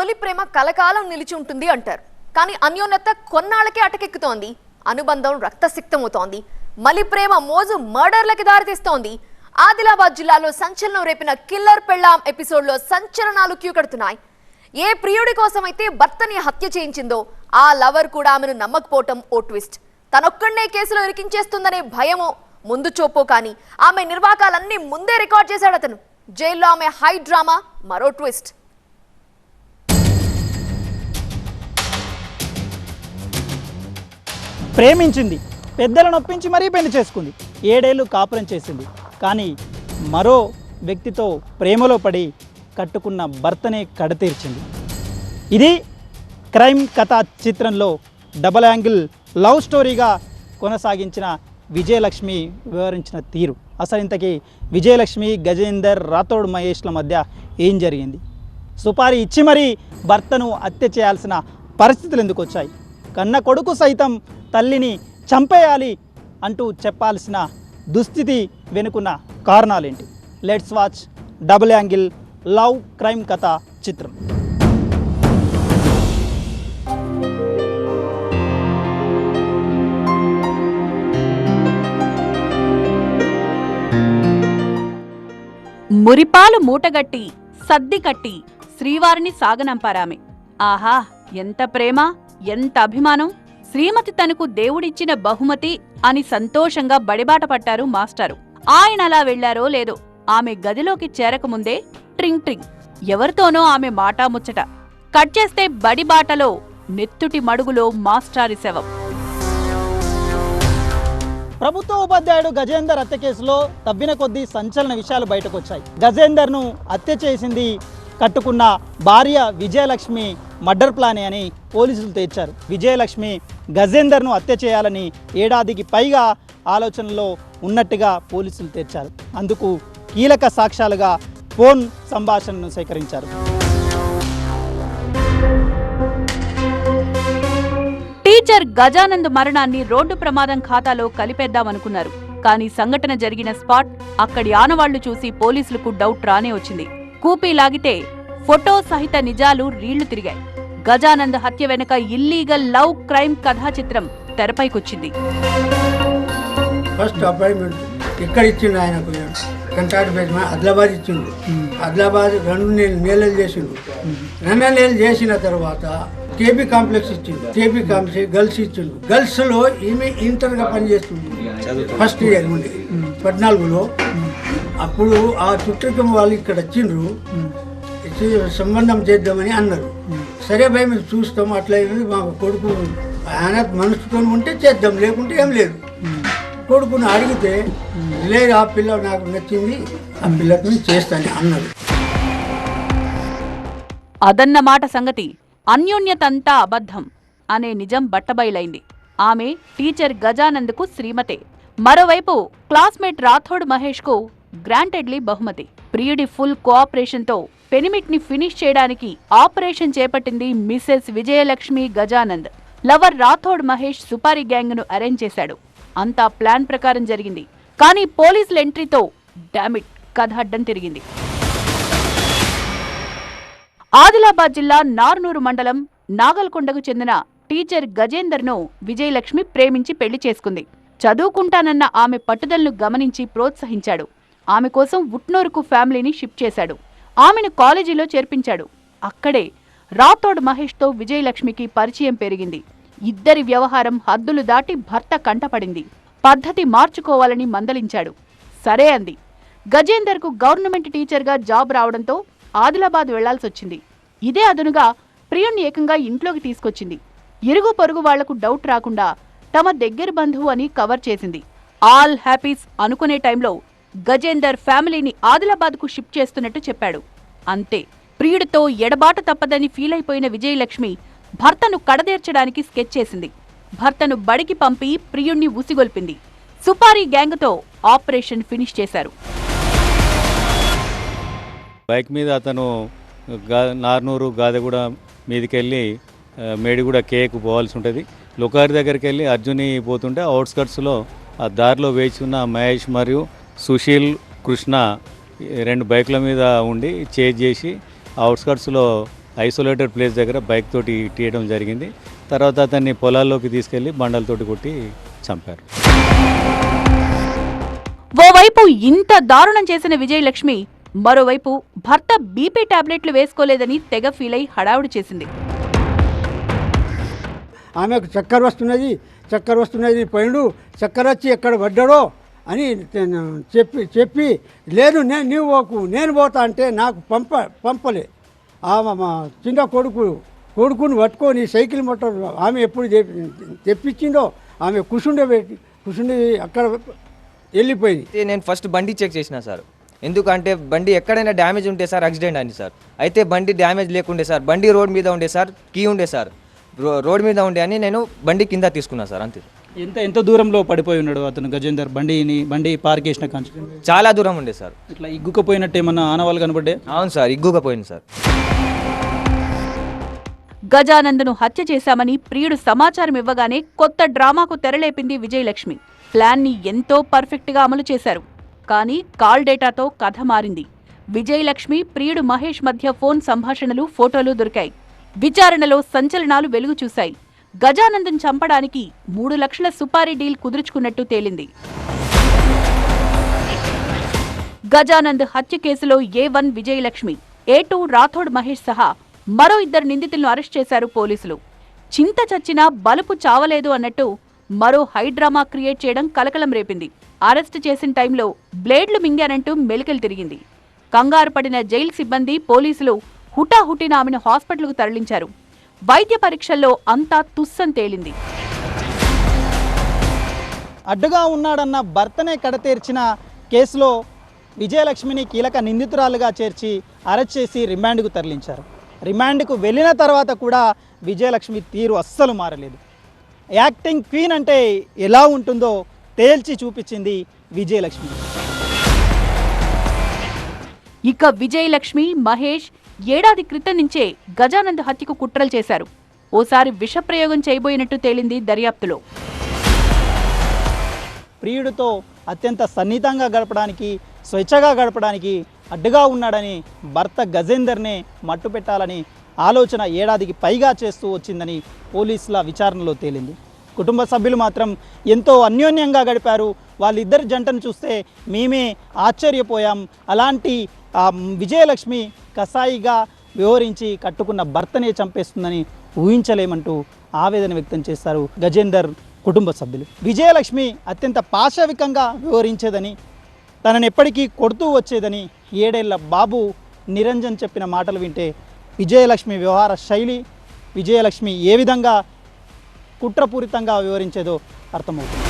తొలి ప్రేమ కలకాలం నిలిచి ఉంటుంది అంటారు. కానీ అన్యోన్యత కొన్నాళ్ళకే అటకెక్కుతోంది. అనుబంధం రక్తసిక్తమవుతోంది. మలి ప్రేమ మోజు మర్డర్లకి దారితీస్తోంది. ఆదిలాబాద్ జిల్లాలో సంచలనం రేపిన కిల్లర్ పెళ్ళాం ఎపిసోడ్లో సంచలనాలు క్యూ కడుతున్నాయి. ఏ ప్రియుడి కోసమైతే భర్తని హత్య చేయించిందో ఆ లవర్ కూడా ఆమెను నమ్మకపోవటం ఓ ట్విస్ట్. తనొక్కడే కేసులో ఇరికించేస్తుందనే భయమో ముందు చూపో కానీ ఆమె నిర్వాకాలన్నీ ముందే రికార్డ్ చేశాడు అతను. జైల్లో ఆమె హై డ్రామా మరో ట్విస్ట్. ప్రేమించింది. పెద్దలను ఒప్పించి మరీ పెళ్ళి చేసుకుంది. ఏడేళ్ళు కాపురం చేసింది. కానీ మరో వ్యక్తితో ప్రేమలో పడి కట్టుకున్న భర్తనే కడతీర్చింది. ఇది క్రైమ్ కథ చిత్రంలో డబల్ యాంగిల్ లవ్ స్టోరీగా కొనసాగించిన విజయలక్ష్మి వివరించిన తీరు. అసలు ఇంతకీ విజయలక్ష్మి గజేందర్ రాథోడ్ మహేష్ల మధ్య ఏం జరిగింది? సుపారీ ఇచ్చి మరీ భర్తను హత్య చేయాల్సిన పరిస్థితులు ఎందుకు వచ్చాయి? కన్న కొడుకు సైతం తల్లిని చంపేయాలి అంటూ చెప్పాల్సిన దుస్థితి వెనుకున్న కారణాలేంటి? Let's watch double angle love crime కథ చిత్రం. మురిపాలు మూటగట్టి సద్ది కట్టి శ్రీవారిని సాగనంపారామె. ఆహా ఎంత ప్రేమ ఎంత అభిమానం. శ్రీమతి తనకు దేవుడిచ్చిన బహుమతి అని సంతోషంగా బడిబాట పట్టారు మాస్టారు. ఆయన అలా వెళ్ళారో లేదో ఆమె గదిలోకి చేరకముందే ట్రింగ్ ట్రింగ్. ఎవరితోనో ఆమె మాటాముచ్చట కట్ చేస్తే బడిబాటలో నెత్తుటి మడుగులో మాస్టారి శవం. ప్రభుత్వ ఉపాధ్యాయుడు గజేందర్ హత్య కేసులో తవ్విన కొద్దీ సంచలన విషయాలు బయటకు వచ్చాయి గజేందర్ను హత్య చేసింది కట్టుకున్న భార్య విజయలక్ష్మి మర్డర్ ప్లానే అని పోలీసులు తేల్చారు. విజయలక్ష్మి గజేందర్ను హత్య చేయాలని ఏడాదికి పైగా ఆలోచనలో ఉన్నట్టుగా పోలీసులు తేల్చారు అందుకు కీలక సాక్ష్యాలుగా ఫోన్ సంభాషణను సేకరించారు. టీచర్ గజానంద్ మరణాన్ని రోడ్డు ప్రమాదం ఖాతాలో కలిపేద్దామనుకున్నారు. కానీ సంఘటన జరిగిన స్పాట్ అక్కడి ఆనవాళ్ళు చూసి పోలీసులకు డౌట్ రానే వచ్చింది. కూపీ లాగితే ఫోటో సహిత నిజాలు రీళ్ళు తిరిగాయి. గజానంద్ హత్య వెనుక ఇల్లీగల్ లవ్ క్రైమ్ కథా చిత్రం తెరపైకొచ్చింది. ఫస్ట్ అపాయింట్మెంట్ ఎక్కడ ఇచ్చిండు ఆయనకు. మా ఆదిలాబాద్ ఇచ్చిండు. ఆదిలాబాద్ రెండు నెలలు నెలలు చేసిండు. రెండు నెలలు చేసిన తర్వాత కేబీ కాంప్లెక్స్ ఇచ్చిండు. కేబీ కాంప్లెక్స్ గర్ల్స్ ఇచ్చిండు. గర్ల్స్లో ఈమె ఇంటర్గా పనిచేస్తుంది. ఫస్ట్ ఇయర్ నుండి పద్నాలుగులో. అప్పుడు ఆ చుట్టూ వాళ్ళు ఇక్కడ వచ్చిండ్రు. సంబంధం చేద్దామని అన్నారు. సరే భయ మేము చూస్తాం అట్లా మా కొడుకు ఆయన మనసుతో ఉంటే చేద్దాం లేకుంటే ఏం లేదు. కొడుకుని అడిగితే లేదు ఆ పిల్ల నాకు నచ్చింది ఆ పిల్లకి నేను చేస్తాను అన్నది అదన్నమాట సంగతి అన్యోన్యతంతా అబద్ధం అనే నిజం బట్టబయలైంది. ఆమె టీచర్ గజానంద్కు శ్రీమతే. మరోవైపు క్లాస్మేట్ రాథోడ్ మహేష్కు గ్రాంటెడ్లీ బహుమతి. ప్రియుడి ఫుల్ కోఆపరేషన్తో పెనిమిట్ని ఫినిష్ చేయడానికి ఆపరేషన్ చేపట్టింది మిసెస్ విజయలక్ష్మి గజానంద్. లవర్ రాథోడ్ మహేష్ సుపారీ గ్యాంగ్ను అరేంజ్ చేశాడు. అంతా ప్లాన్ ప్రకారం జరిగింది. కానీ పోలీసుల ఎంట్రీతో డామిట్ కథ అడ్డం తిరిగింది. ఆదిలాబాద్ జిల్లా నార్నూరు మండలం నాగల్కొండకు చెందిన టీచర్ గజేందర్ను విజయలక్ష్మి ప్రేమించి పెళ్ళి చేసుకుంది. చదువుకుంటానన్న ఆమె పట్టుదలను గమనించి ప్రోత్సహించాడు. ఆమె కోసం ఉట్నూరుకు ఫ్యామిలీని షిఫ్ట్ చేశాడు. ఆమెను కాలేజీలో చేర్పించాడు. అక్కడే రాథోడ్ మహేష్తో విజయలక్ష్మికి పరిచయం పెరిగింది. ఇద్దరి వ్యవహారం హద్దులు దాటి భర్త కంటపడింది. పద్ధతి మార్చుకోవాలని మందలించాడు. సరే అంది. గజేందర్కు గవర్నమెంట్ టీచర్గా జాబ్ రావడంతో ఆదిలాబాద్ వెళ్ళాల్సొచ్చింది. ఇదే అదునుగా ప్రియుణ్ణి ఏకంగా ఇంట్లోకి తీసుకొచ్చింది. ఇరుగు పొరుగు వాళ్ళకు డౌట్ రాకుండా తమ దగ్గర బంధువు అని కవర్ చేసింది. ఆల్ హ్యాపీస్ అనుకునే టైంలో గజేందర్ ఫ్యామిలీని ఆదిలాబాద్కు షిఫ్ట్ చేస్తున్నట్టు చెప్పాడు. అంతే ప్రియుడితో ఎడబాట తప్పదని ఫీల్ అయిపోయిన విజయలక్ష్మి భర్తను కడదేర్చడానికి స్కెచ్ చేసింది. భర్తను బడికి పంపి ప్రియుణ్ణి ఉసిగొల్పింది సుపారీ గ్యాంగ్తో ఆపరేషన్ ఫినిష్ చేశారు. బైక్ మీద అతను గా నార్నూరు గాదెగూడ మీదకి వెళ్ళి మేడిగూడ కేక్ పోవాల్సి ఉంటుంది. లుకారి దగ్గరికి వెళ్ళి అర్జుని పోతుంటే అవుట్స్కట్స్లో ఆ దారిలో వేచి ఉన్న మహేష్ మరియు సుశీల్ కృష్ణ రెండు బైకుల మీద ఉండి చేజ్ చేసి అవుట్స్కట్స్లో ఐసోలేటెడ్ ప్లేస్ దగ్గర బైక్ తోటి తీయడం జరిగింది. తర్వాత అతన్ని పొలాల్లోకి తీసుకెళ్ళి బండలతోటి కొట్టి చంపారు. ఓవైపు ఇంత దారుణం చేసిన విజయలక్ష్మి మరోవైపు భర్త బీపీ టాబ్లెట్లు వేసుకోలేదని తెగ ఫీల్ అయి హడావుడి చేసింది. ఆమెకు చక్కెర వస్తున్నది చక్కెర వస్తున్నది పోయిండు చక్కెర వచ్చి ఎక్కడ పడ్డాడో అని చెప్పి చెప్పి లేదు నేను నీవు పోకు నేను పోతా అంటే నాకు పంప పంపలే. ఆమె మా చిన్న కొడుకు కొడుకుని పట్టుకొని సైకిల్ మోటార్ ఆమె ఎప్పుడు తెప్పించిందో ఆమె కుసుండే పెట్టి కుసుండి అక్కడ వెళ్ళిపోయింది. నేను ఫస్ట్ బండి చెక్ చేసిన సార్. ఎందుకంటే బండి ఎక్కడైనా డ్యామేజ్ ఉంటే సార్ యాక్సిడెంట్ అని సార్. అయితే బండి డ్యామేజ్ లేకుండే సార్ బండి రోడ్ మీద ఉండే సార్ కీ ఉండే సార్. రో- రోడ్ మీద ఉండే అని నేను బండి కింద తీసుకున్నా సార్ అంతే. ఎంత ఎంత దూరంలో పడిపోయి ఉన్నాడు అతను గజేందర్? బండిని బండి పార్క్ చేసిన కాంచి చాలా దూరం ఉండే సార్. ఇట్లా ఇగ్గుకపోయినట్టు ఏమన్నా ఆనవాళ్ళు కనబడ్డే అవును సార్ ఇగ్గుగా పోయింది సార్. గజానందను హత్య చేశామని ప్రియుడు సమాచారం ఇవ్వగానే కొత్త డ్రామాకు తెరలేపింది విజయలక్ష్మి. ప్లాన్ని ఎంతో పర్ఫెక్ట్గా అమలు చేశారు. కానీ కాల్ డేటాతో కథ మారింది. విజయలక్ష్మి ప్రియుడు మహేష్ మధ్య ఫోన్ సంభాషణలు ఫోటోలు దొరికాయి. విచారణలో సంచలనాలు వెలుగు చూశాయి. గజానందన్ చంపడానికి మూడు లక్షల సుపారీ డీల్ కుదుర్చుకున్నట్టు తేలింది. గజానంద్ హత్య కేసులో A one Vijayalakshmi A two Rathod Mahesh సహా మరో ఇద్దరు నిందితులను అరెస్ట్ చేశారు పోలీసులు. చింత చచ్చినా బలుపు చావలేదు అన్నట్టు మరో హై డ్రామా క్రియేట్ చేయడం కలకలం రేపింది. అరెస్ట్ చేసిన టైంలో బ్లేడ్లు మింగారంటూ మెలికలు తిరిగింది. కంగారు పడిన జైలు సిబ్బంది పోలీసులు హుటాహుటిన ఆమెను హాస్పిటల్కు తరలించారు. వైద్య పరీక్షల్లో అంతా తుస్సం తేలింది. అడ్డుగా ఉన్నాడన్న భర్తనే కడతీర్చిన కేసులో విజయలక్ష్మిని కీలక నిందితురాలుగా చేర్చి అరెస్ట్ చేసి రిమాండ్కు తరలించారు. రిమాండ్కు వెళ్ళిన తర్వాత కూడా విజయలక్ష్మి తీరు అస్సలు మారలేదు. యాక్టింగ్ క్వీన్ అంటే ఎలా ఉంటుందో తేల్చి చూపించింది విజయలక్ష్మి. ఇక విజయలక్ష్మి మహేష్ ఏడాది క్రితం నుంచే గజానంద్ హత్యకు కుట్రలు చేశారు. ఓసారి విషప్రయోగం చేయబోయినట్టు తేలింది దర్యాప్తులో. ప్రియుడితో అత్యంత సన్నిహితంగా గడపడానికి స్వేచ్ఛగా గడపడానికి అడ్డుగా ఉన్నాడని భర్త గజేందర్నే మట్టు పెట్టాలని ఆలోచన ఏడాదికి పైగా చేస్తూ వచ్చిందని పోలీసుల విచారణలో తేలింది. కుటుంబ సభ్యులు మాత్రం ఎంతో అన్యోన్యంగా గడిపారు వాళ్ళిద్దరి జంటను చూస్తే మేమే ఆశ్చర్యపోయాం. అలాంటి విజయలక్ష్మి కసాయిగా వివరించి కట్టుకున్న భర్తనే చంపేస్తుందని ఊహించలేమంటూ ఆవేదన వ్యక్తం చేశారు గజేందర్ కుటుంబ సభ్యులు. విజయలక్ష్మి అత్యంత పాశవికంగా వివరించేదని తనని ఎప్పటికీ కొడుతూ వచ్చేదని ఏడేళ్ళ బాబు నిరంజన్ చెప్పిన మాటలు వింటే విజయలక్ష్మి వ్యవహార శైలి విజయలక్ష్మి ఏ విధంగా కుట్రపూరితంగా వివరించేదో అర్థమవుతుంది.